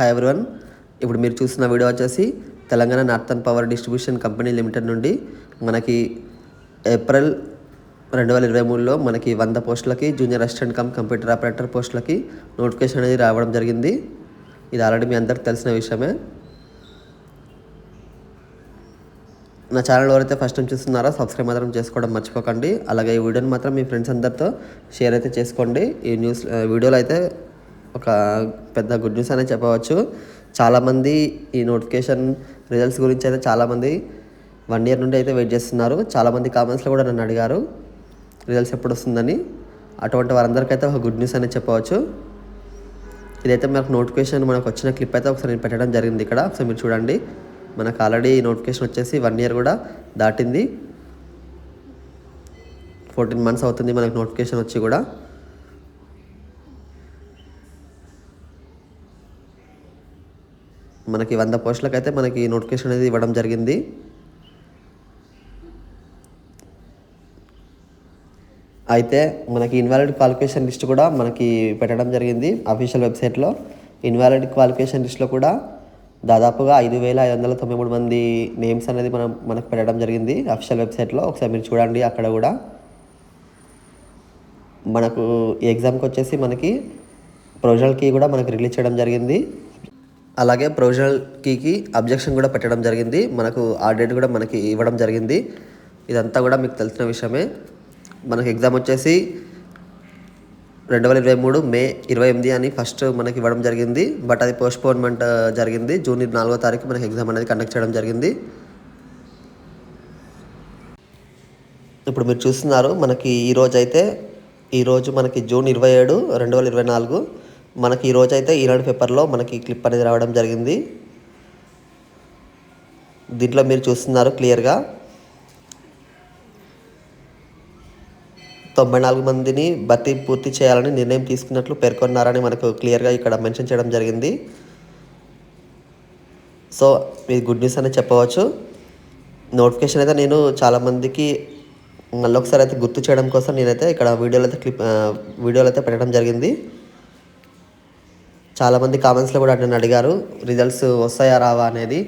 Hi one ఇప్పుడు మీరు చూసిన వీడియో వచ్చేసి Telangana northern power distribution company limited నుండి మనకి ఏప్రిల్ రెండు వేల ఇరవై మూడులో మనకి వంద పోస్టులకి junior assistant cum computer operator పోస్టులకి నోటిఫికేషన్ అనేది రావడం జరిగింది. ఇది ఆల్రెడీ మీ అందరికి తెలిసిన విషయమే. నా ఛానల్ ఎవరైతే ఫస్ట్ టైం చూస్తున్నారో సబ్స్క్రైబ్ మాత్రం చేసుకోవడం మర్చిపోకండి. అలాగే ఈ వీడియోని మాత్రం మీ ఫ్రెండ్స్ అందరితో షేర్ అయితే చేసుకోండి. ఈ న్యూస్ వీడియోలో అయితే ఒక పెద్ద గుడ్ న్యూస్ అనే చెప్పవచ్చు. చాలామంది ఈ నోటిఫికేషన్ రిజల్ట్స్ గురించి అయితే చాలామంది వన్ ఇయర్ నుండి అయితే వెయిట్ చేస్తున్నారు. చాలామంది కామెంట్స్లో కూడా నన్ను అడిగారు రిజల్ట్స్ ఎప్పుడు వస్తుందని? అటువంటి వారందరికైతే ఒక గుడ్ న్యూస్ అనేది చెప్పవచ్చు. ఇదైతే మనకు నోటిఫికేషన్ మనకు వచ్చిన క్లిప్ అయితే ఒకసారి నేను పెట్టడం జరిగింది ఇక్కడ. ఒకసారి మీరు చూడండి. మనకు ఆల్రెడీ నోటిఫికేషన్ వచ్చేసి వన్ ఇయర్ కూడా దాటింది. ఫోర్టీన్ మంత్స్ అవుతుంది మనకు నోటిఫికేషన్ వచ్చి కూడా. మనకి వంద పోస్టులకు అయితే మనకి నోటిఫికేషన్ అనేది ఇవ్వడం జరిగింది. అయితే మనకి ఇన్వాలిడ్ క్వాలిఫికేషన్ లిస్ట్ కూడా మనకి పెట్టడం జరిగింది అఫీషియల్ వెబ్సైట్లో. ఇన్వాలిడ్ క్వాలిఫికేషన్ లిస్ట్లో కూడా దాదాపుగా ఐదు వేల ఐదు వందల తొంభై మూడు మంది నేమ్స్ అనేది మనం మనకు పెట్టడం జరిగింది అఫీషియల్ వెబ్సైట్లో. ఒకసారి మీరు చూడండి అక్కడ కూడా. మనకు ఎగ్జామ్కి వచ్చేసి మనకి ప్రొవిజనల్ కీ కూడా మనకి రిలీజ్ చేయడం జరిగింది. అలాగే ప్రొవిజనల్ కీకి అబ్జెక్షన్ కూడా పెట్టడం జరిగింది. మనకు ఆ డేట్ కూడా మనకి ఇవ్వడం జరిగింది. ఇదంతా కూడా మీకు తెలిసిన విషయమే. మనకి ఎగ్జామ్ వచ్చేసి రెండు వేల ఇరవై మూడు మే ఇరవై ఎనిమిది అని ఫస్ట్ మనకి ఇవ్వడం జరిగింది. బట్ అది పోస్ట్పోన్మెంట్ జరిగింది. జూన్ నాలుగో తారీఖు మనకి ఎగ్జామ్ అనేది కండక్ట్ చేయడం జరిగింది. ఇప్పుడు మీరు చూస్తున్నారు మనకి ఈరోజు అయితే ఈరోజు మనకి జూన్ ఇరవై ఏడు రెండు వేల ఇరవై నాలుగు. మనకి ఈరోజు అయితే ఈనాడు పేపర్లో మనకి క్లిప్ అనేది రావడం జరిగింది. దీంట్లో మీరు చూస్తున్నారు క్లియర్గా. తొంభై నాలుగు మందిని భర్తీ పూర్తి చేయాలని నిర్ణయం తీసుకున్నట్లు పేర్కొన్నారని మనకు క్లియర్గా ఇక్కడ మెన్షన్ చేయడం జరిగింది. సో ఇది గుడ్ న్యూస్ అనేది చెప్పవచ్చు. నోటిఫికేషన్ అయితే నేను చాలామందికి మళ్ళీ ఒకసారి అయితే గుర్తు చేయడం కోసం నేనైతే ఇక్కడ వీడియోలో అయితే క్లిప్ వీడియోలో అయితే పెట్టడం జరిగింది. చాలామంది కామెంట్స్లో కూడా నన్ను అడిగారు రిజల్ట్స్ వస్తాయా రావా? అనేది.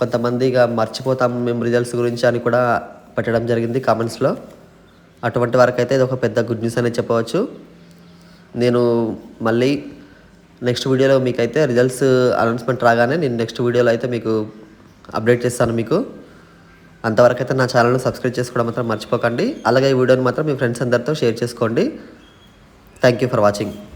కొంతమంది ఇక మర్చిపోతాం మేము రిజల్ట్స్ గురించి అని కూడా పెట్టడం జరిగింది కామెంట్స్లో అటువంటి వరకైతే ఇది ఒక పెద్ద గుడ్ న్యూస్ అనేది చెప్పవచ్చు. నేను మళ్ళీ నెక్స్ట్ వీడియోలో మీకైతే రిజల్ట్స్ అనౌన్స్మెంట్ రాగానే నేను నెక్స్ట్ వీడియోలో అయితే మీకు అప్డేట్ చేస్తాను మీకు. అంతవరకైతే నా ఛానల్ను సబ్స్క్రైబ్ చేసుకోవడం మాత్రం మర్చిపోకండి. అలాగే ఈ వీడియోని మాత్రం మీ ఫ్రెండ్స్ అందరితో షేర్ చేసుకోండి. Thank you for watching